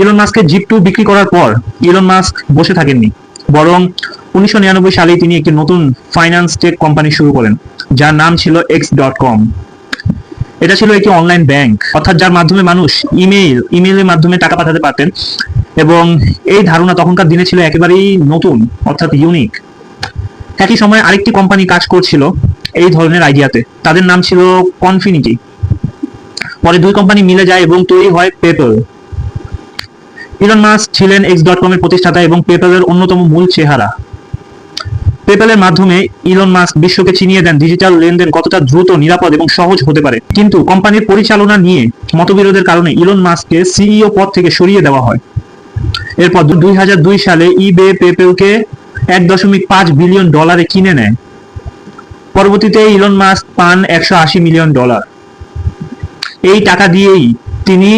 Elon মাস্কের zip two বিক্রি করার পর ইলন মাস্ক বসে থাকেননি। বরং উনিশশো নিরানব্বই সালে তিনি একটি নতুন ফাইন্যান্স টেক কোম্পানি শুরু করেন, যার নাম ছিল এক্স ডট কম এটা ছিল একটি অনলাইন ব্যাংক অর্থাৎ যার মাধ্যমে মানুষ ইমেইল ইমেইলের মাধ্যমে টাকা পাঠাতে পারতেন এবং এই ধারণা তখনকার দিনে ছিল একেবারেই নতুন, অর্থাৎ ইউনিক একই সময় আরেকটি কোম্পানি কাজ করছিল এই ধরনের আইডিয়াতে তাদের নাম ছিল কনফিনিটি পরে দুই কোম্পানি মিলে যায় এবং তৈরি হয় পেপল ইলন মাস্ক ছিলেন এক্স ডট কমের প্রতিষ্ঠাতা এবং পেপলের অন্যতম মূল চেহারা। পেপ্যালের মাধ্যমে ইলন মাস্ক বিশ্বকে চিনিয়ে দেন ডিজিটাল লেনদেন কতটা দ্রুত, নিরাপদ এবং সহজ হতে পারে। কিন্তু কোম্পানির পরিচালনা নিয়ে মতবিরোধের কারণে ইলন মাস্ককে সিইও পদ থেকে সরিয়ে দেওয়া হয়। এরপর দুই হাজার দুই সালে ইবে পেপেলকে এক দশমিক পাঁচ বিলিয়ন ডলারে কিনে নেয়। পরবর্তীতে ইলন মাস্ক পান একশো আশি মিলিয়ন ডলার। এই টাকা দিয়েই তিনি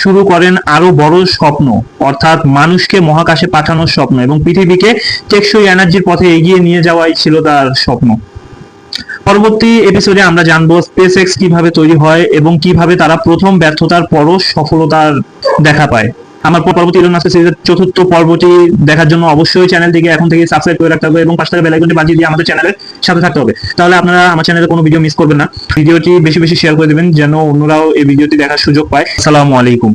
শুরু করেন আরও বড় স্বপ্ন, অর্থাৎ মানুষকে মহাকাশে পাঠানোর স্বপ্ন এবং পৃথিবীকে টেকসই এনার্জির পথে এগিয়ে নিয়ে যাওয়াই ছিল তার স্বপ্ন। পরবর্তী এপিসোডে আমরা জানব স্পেস এক্স কীভাবে তৈরি হয় এবং কীভাবে তারা প্রথম ব্যর্থতার পরও সফলতার দেখা পায়। আমার পরবর্তী ইলন মাস্কের সিরিজের চতুর্থ পর্বটি দেখার জন্য অবশ্যই চ্যানেলটিকে এখন থেকে সাবস্ক্রাইব করে রাখতে হবে এবং পাঁচ টাকা বেল আইকনটি বাজিয়ে দিয়ে আমাদের চ্যানেলের সাথে থাকতে হবে। তাহলে আপনারা আমার চ্যানেলে কোনো ভিডিও মিস করবেন না। ভিডিওটি বেশি বেশি শেয়ার করে দেবেন যেন অন্যরাও এই ভিডিওটি দেখার সুযোগ পায়। আসসালামু আলাইকুম।